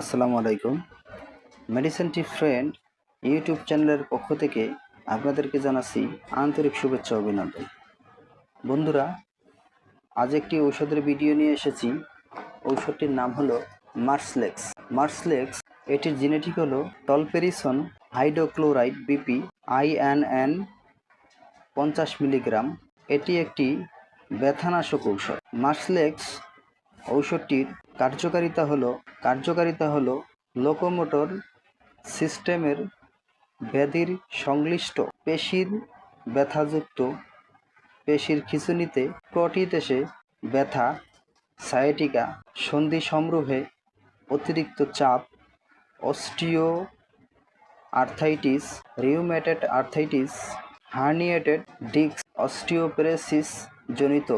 আসসালামু আলাইকুম। মেডিসিন টি friend YouTube চ্যানেলের পক্ষ থেকে আপনাদেরকে জানাচ্ছি আন্তরিক শুভেচ্ছা অভিনন্দন। বন্ধুরা, আজ একটি ঔষধের ভিডিও নিয়ে এসেছি। ঔষধটির নাম হলো মার্সলেক্স মার্সলেক্স এটির জেনেটিক হলো টলপেরিসন হাইড্রোক্লোরাইড বিপি আইএনএন পঞ্চাশ মিলিগ্রাম। এটি একটি ব্যথানাশক ঔষধ। মার্সলেক্স ঔষধটির কার্যকারিতা হলো কার্যকারিতা হলো লোকোমোটর সিস্টেমের ব্যাধির সংশ্লিষ্ট পেশির ব্যথাযুক্ত পেশির খিঁচুনিতে প্রটিতেশে ব্যথা সায়াটিকা সন্ধি সমরূহে অতিরিক্ত চাপ osteoarthritis rheumatoid arthritis herniated disc osteoporosis জনিত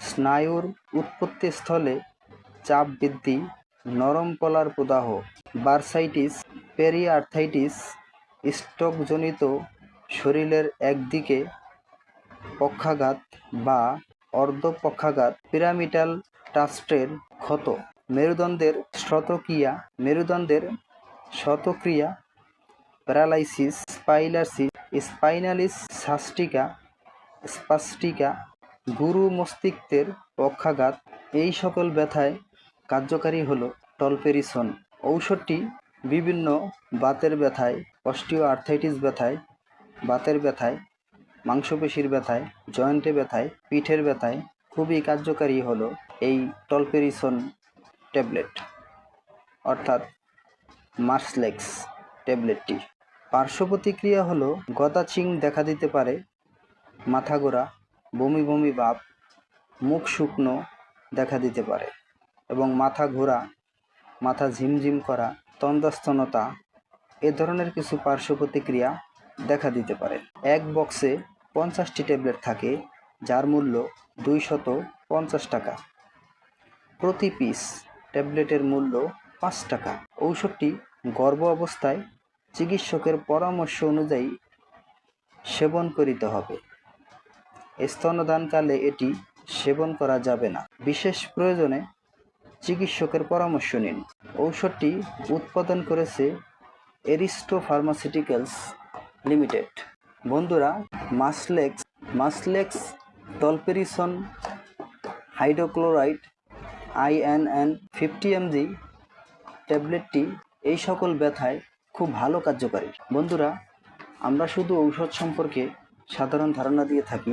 স্নায়ুর উৎপত্তিস্থলে চাপ বৃদ্ধি, নরম কলার প্রদাহ, বার্সাইটিস, পেরিআর্থাইটিস, স্ট্রোকজনিত শরীরের একদিকে পক্ষাঘাত বা অর্ধপক্ষাঘাত পিরামিটাল টাস্টের ক্ষত, মেরুদণ্ডের শতক্রিয়া মেরুদণ্ডের শতক্রিয়া প্যারালাইসিস, স্পাইলাসিস, স্পাইনালিস, সাস্টিকা, স্পাস্টিকা গুরু মস্তিষ্কের পক্ষাঘাত এই সকল ব্যথায় কার্যকারী হল টলপেরিসন। ঔষধটি বিভিন্ন বাতের ব্যথায় অস্টিও আর্থাইটিস ব্যথায়, বাতের ব্যথায়, মাংসপেশির ব্যথায়, জয়েন্টে ব্যথায়, পিঠের ব্যথায় খুবই কার্যকারী হলো এই টলপেরিসন ট্যাবলেট, অর্থাৎ মার্সলেক্স ট্যাবলেটটি। পার্শ্ব প্রতিক্রিয়া হলো গদাচিং দেখা দিতে পারে মাথা ঘোরা বমি বমি ভাব, মুখ শুকনো দেখা দিতে পারে এবং মাথা ঘোরা, মাথা ঝিমঝিম করা তন্দাস্তনতা এ ধরনের কিছু পার্শ্ব প্রতিক্রিয়া দেখা দিতে পারে। এক বক্সে পঞ্চাশটি ট্যাবলেট থাকে, যার মূল্য দুইশত পঞ্চাশ টাকা। প্রতি পিস ট্যাবলেটের মূল্য পাঁচ টাকা। ঔষধটি গর্ভ অবস্থায় চিকিৎসকের পরামর্শ অনুযায়ী সেবন করিতে হবে। স্তনদানকালে এটি সেবন করা যাবে না। বিশেষ প্রয়োজনে চিকিৎসকের পরামর্শ নিন। ঔষধটি উৎপাদন করেছে এরিস্টো ফার্মাসিউটিক্যালস লিমিটেড। বন্ধুরা, Muslex Muslex tolperisone hydrochloride INN fifty MG ট্যাবলেটটি এই সকল ব্যথায় খুব ভালো কার্যকারী। বন্ধুরা, আমরা শুধু ঔষধ সম্পর্কে সাধারণ ধারণা দিয়ে থাকি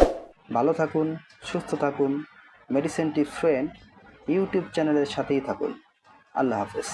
ভালো থাকুন সুস্থ থাকুন মেডিসিনটি ফ্রেন্ড ইউটিউব চ্যানেলের সাথেই থাকুন। আল্লাহ হাফেজ।